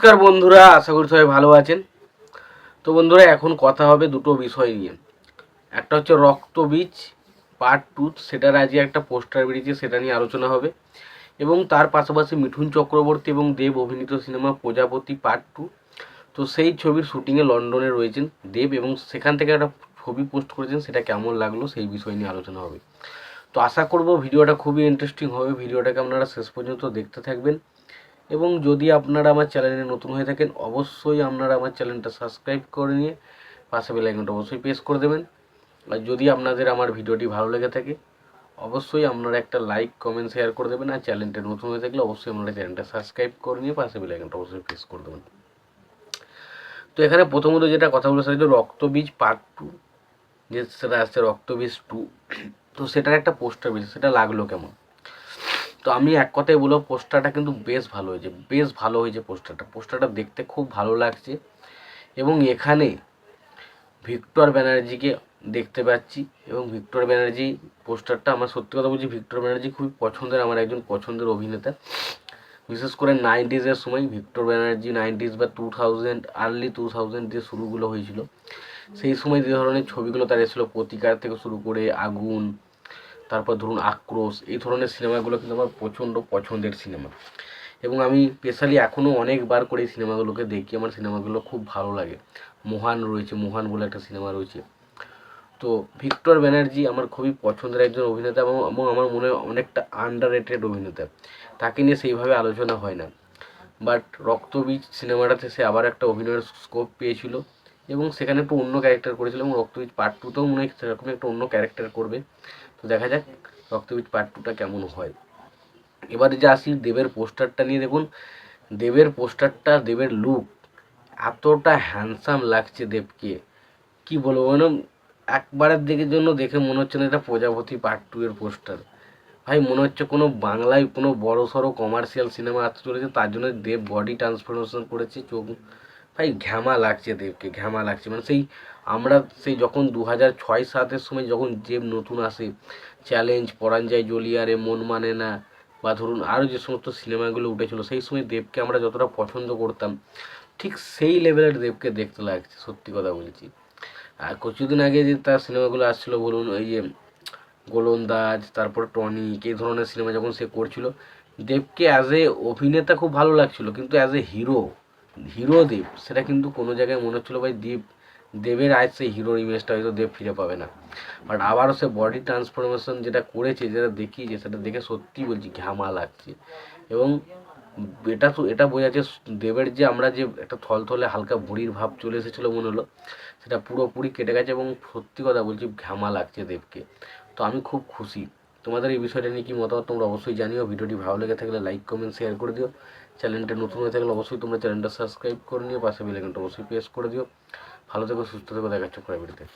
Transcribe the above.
নমস্কার বন্ধুরা, আশা করি সবাই ভালো আছেন। তো বন্ধুরা, এখন কথা হবে দুটো বিষয় নিয়ে। একটা হচ্ছে রক্তবীজ পার্ট টু সেটার আজকে একটা পোস্টার বেরিয়েছে, সেটা নিয়ে আলোচনা হবে। এবং তার পাশাপাশি মিঠুন চক্রবর্তী এবং দেব অভিনীত সিনেমা প্রজাপতি পার্ট টু তো সেই ছবির শুটিংয়ে লন্ডনে রয়েছেন দেব এবং সেখান থেকে একটা ছবি পোস্ট করেছেন, সেটা কেমন লাগল সেই বিষয় নিয়ে আলোচনা হবে। তো আশা করব ভিডিওটা খুবই ইন্টারেস্টিং হবে। ভিডিওটাকে আপনারা শেষ পর্যন্ত দেখতে থাকবেন। এবং যদি আপনারা আমার চ্যানেলে নতুন হয়ে থাকেন, অবশ্যই আপনারা আমার চ্যানেলটা সাবস্ক্রাইব করে নিয়ে পাশে বেল আইকনটা অবশ্যই প্রেস করে দেবেন। আর যদি আপনাদের আমার ভিডিওটি ভালো লেগে থাকে, অবশ্যই আপনারা একটা লাইক, কমেন্ট, শেয়ার করে দেবেন। আর চ্যানেলটা নতুন হয়ে থাকলে অবশ্যই আপনারা চ্যানেলটা সাবস্ক্রাইব করে নিয়ে পাশে বেল আইকনটা অবশ্যই প্রেস করে দেবেন। তো এখানে প্রথমত যেটা কথা বলে সেটা রক্তবীজ পার্ট টু যে সেটা আসছে রক্তবীজ টু তো সেটার একটা পোস্টার বেরিয়েছে সেটা লাগল কেমন? তো আমি এক কথায় বলব, পোস্টারটা কিন্তু বেশ ভালো হয়েছে, বেশ ভালো হয়েছে পোস্টারটা। পোস্টারটা দেখতে খুব ভালো লাগছে এবং এখানে ভিক্টর ব্যানার্জিকে দেখতে পাচ্ছি এবং ভিক্টর ব্যানার্জি পোস্টারটা, আমার সত্যি কথা বলছি, ভিক্টর ব্যানার্জি খুবই পছন্দের, আমার একজন পছন্দের অভিনেতা। বিশেষ করে নাইনটিজের সময় ভিক্টর ব্যানার্জি নাইনটিজ বা two thousand, early two thousand যে শুরুগুলো হয়েছিল। সেই সময় যে ধরনের ছবিগুলো তার এসেছিল, প্রতিকার থেকে শুরু করে আগুন তারপর ধরুন আক্রোশ, এই ধরনের সিনেমাগুলো কিন্তু আমার প্রচণ্ড পছন্দের সিনেমা। এবং আমি স্পেশালি এখনও অনেকবার করে এই সিনেমাগুলোকে দেখি, আমার সিনেমাগুলো খুব ভালো লাগে। মহান রয়েছে, মহান বলে একটা সিনেমা রয়েছে। তো ভিক্টর ব্যানার্জি আমার খুবই পছন্দের একজন অভিনেতা এবং আমার মনে হয় অনেকটা আন্ডার রেটেড অভিনেতা। তাকে নিয়ে সেইভাবে আলোচনা হয় না। বাট রক্তবীজ সিনেমাটাতে সে আবার একটা অভিনয়ের স্কোপ পেয়েছিল। এবং সেখানে একটু অন্য ক্যারেক্টার করেছিল এবং রক্তবীজ পার্ট টুতেও মনে হয় সেরকম একটা অন্য ক্যারেক্টার করবে। তো দেখা যাক রক্তবীজ পার্ট টুটা কেমন হয়। এবারে যে আসি দেবের পোস্টারটা নিয়ে, দেখুন। দেবের পোস্টারটা দেবের লুক এতটা হ্যান্ডসাম লাগছে দেবকে। কি বলব মানে একবারের দিকের জন্য দেখে মনে হচ্ছে না এটা প্রজাপতি পার্ট টু এর পোস্টার ভাই, মনে হচ্ছে কোনো বাংলায় কোনো বড় সড়ো কমার্শিয়াল সিনেমা আসতে চলেছে, তার জন্য দেব বডি ট্রান্সফরমেশন করেছে, চোখ ভাই ঘ্যামা লাগছে দেবকে, ঘ্যামা লাগছে। মানে সেই আমরা সেই যখন দু হাজার ছয় সাতের সময় যখন দেব নতুন আসে, চ্যালেঞ্জ পরাণ যায় জলিয়ারে মন মানে না, বা ধরুন আরও যে সমস্ত সিনেমাগুলো উঠেছিল, সেই সময় দেবকে আমরা যতটা পছন্দ করতাম, ঠিক সেই লেভেলের দেবকে দেখতে লাগছে, সত্যি কথা বলছি। আর কিছুদিন আগে যে তার সিনেমাগুলো আসছিল, বলুন ওই যে গোলন্দাজ তারপর টনিক এই ধরনের সিনেমা যখন সে করছিল, দেবকে অ্যাজ এ অভিনেতা খুব ভালো লাগছিল, কিন্তু as a hero hero Dev সেটা কিন্তু কোনো জায়গায় মনে হচ্ছিল ভাই দেব দেবের আজ সেই হিরোর ইমেজটা হয়তো দেব ফিরে পাবে না। বাট আবারও সে বডি ট্রান্সফরমেশন যেটা করেছে, যেটা দেখিয়েছে, সেটা দেখে সত্যি বলছি ঘামা লাগছে। এবং এটা তো, এটা বোঝা যাচ্ছে দেবের যে আমরা যে একটা থলথলে হালকা ভুঁড়ির ভাব চলে এসেছিল মনে হলো, সেটা পুরোপুরি কেটে গেছে এবং সত্যি কথা বলছি ঘামা লাগছে দেবকে। তো আমি খুব খুশি। তোমাদের এই বিষয়টা নিয়ে কি মতামত তোমরা অবশ্যই জানিও। ভিডিওটি ভালো লেগে থাকলে লাইক কমেন্ট শেয়ার করে দিও। চ্যানেলটা নতুন হয়ে থাকলে অবশ্যই তোমরা চ্যানেলটা সাবস্ক্রাইব করে নিও। পাশে বেলাইকনটা অবশ্যই প্রেস করে দিও। ভালো থেকো, সুস্থ থেকো দেখাচ্ছ পরের ভিডিওতে